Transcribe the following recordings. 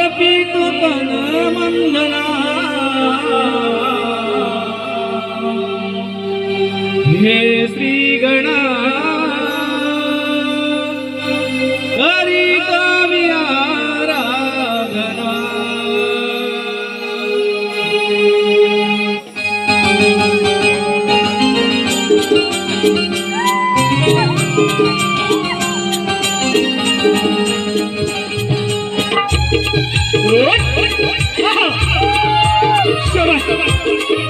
अर्पित तन मंदना हे श्री गणा Shut up.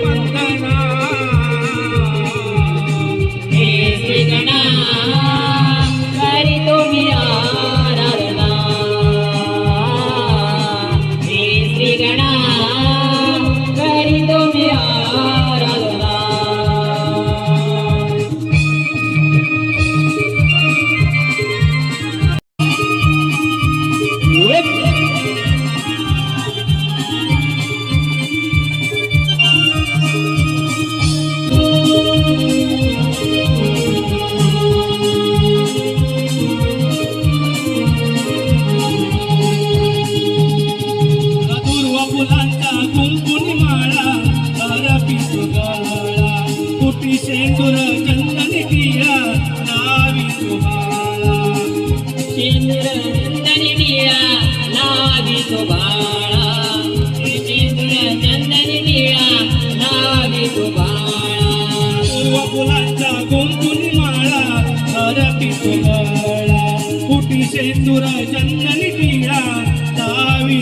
అభిషేకుల చందని తీరా నావి చంద్ర చందని తీరా నావి సుబాళ చంద్ర చందని తీరా నావి సుబాళ పూవపులంత గొంతుని మాళ హరపి సుబాళ పుటి చంద్ర చందని తీరా నావి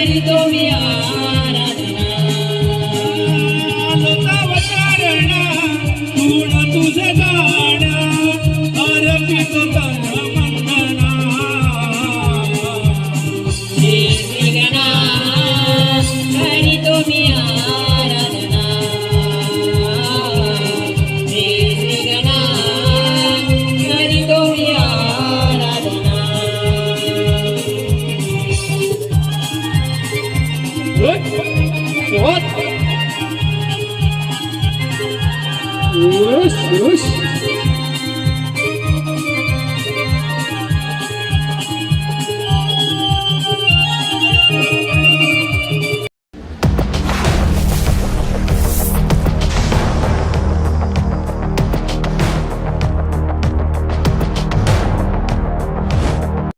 marido me ama. Вот, вот. Yes, yes.